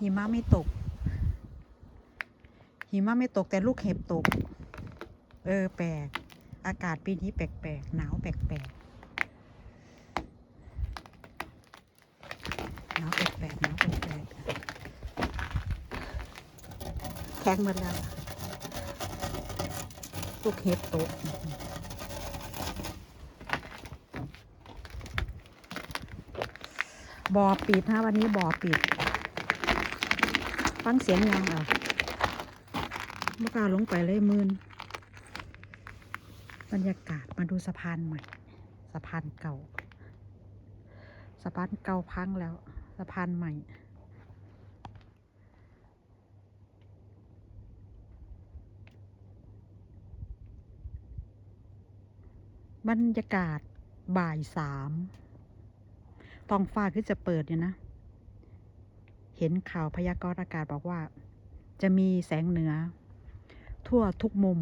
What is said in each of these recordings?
หิมะไม่ตก หิมะไม่ตกแต่ลูกเห็บตก เออแปลก อากาศปีนี้แปลกๆหนาวแปลกๆหนาวแปลกๆหนาวแปลกๆแข็งหมดแล้ว ลูกเห็บตกบ่อปิดนะวันนี้บ่อปิด ฟังเสียงยังอะเมื่อกล้าลงไปเลยมืนบรรยากาศมาดูสะพานใหม่ สะพานเก่า สะพานเก่าพังแล้ว สะพานใหม่บรรยากาศบ่ายสามท้องฟ้าคือจะเปิดเนี่ยนะ เห็นข่าวพยากรณ์อากาศบอกว่า จะมีแสงเหนือ ทั่วทุกมุม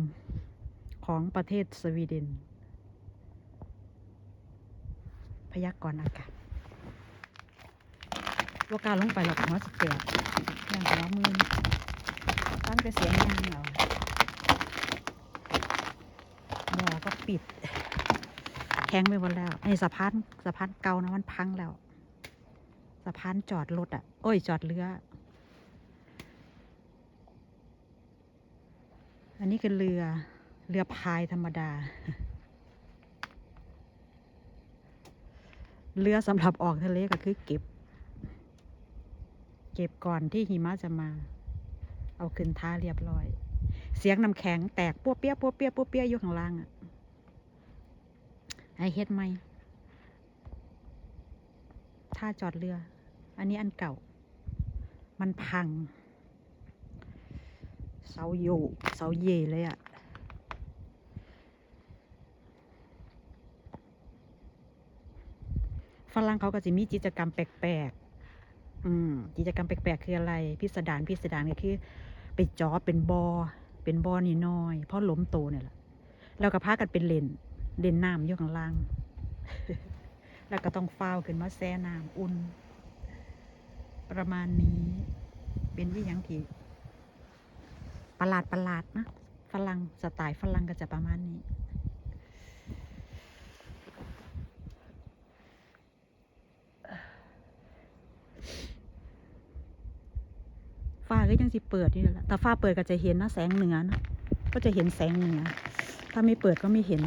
ของประเทศสวีเดน พยากรณ์อากาศว่าการลงไปหรอกหัวสเปียอย่างหัวมือตั้งแต่เสียงยางเหรอบ่อก็ปิดแข็งไปหมดแล้วไอ้สะพานสะพานเก่านะมันพังแล้ว สะพานจอดรถอะ โอ้ย จอดเรือ อันนี้คือเรือ เรือพายธรรมดา เรือสำหรับออกทะเลก็คือเก็บ เก็บก่อนที่หิมะจะมา เอาขึ้นท่าเรียบร้อย เสียงน้ำแข็งแตกปัวเปียปัวเปียปัวเปียอยู่ข้างล่างอะ ไอเฮ็ดไหมท่าจอดเรือ อันนี้อันเก่า มันพัง เสาโยกเสาเยเลยอะฝรั่งเขาก็จะมีกิจกรรมแปลกๆ อืม กิจกรรมแปลกๆ คืออะไร พิสดารพิสดารก็คือ ไปจอเป็นบอ เป็นบอนี่น้อย เพราะล้มโตเนี่ยแหละแล้วก็พากันเป็นเลนเลนน้ำอยู่ข้างล่าง แล้วก็ต้องฟ้าขึ้นมาแซ่น้ำอุ่น ประมาณนี้ เป็นวิยังที่ประหลาดประหลาดนะฝรั่งสไตล์ฝรั่งก็จะประมาณนี้ ฟ้าก็ยังสิเปิดนี่แหละแต่ฟ้าเปิดก็จะเห็นนะแสงเหนือนะก็จะเห็นแสงเหนือ ถ้าไม่เปิดก็ไม่เห็น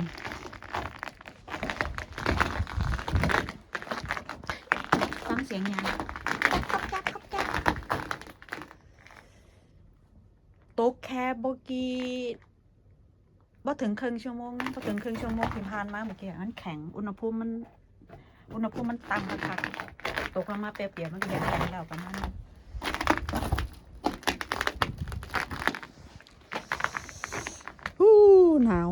ฟังเสียงยาง ตกแค่บกีบ่ถึงครึ่งชั่วโมงบ่ถึงครึ่งชั่วโมงที่ผ่านมาเมื่อกี้มันแข็งอุณหภูมิมันอุณหภูมิมันต่ำคักตกลงมาเปรียบๆมันก็ยังแข็งแล้วประมาณนั้นอู้หนาว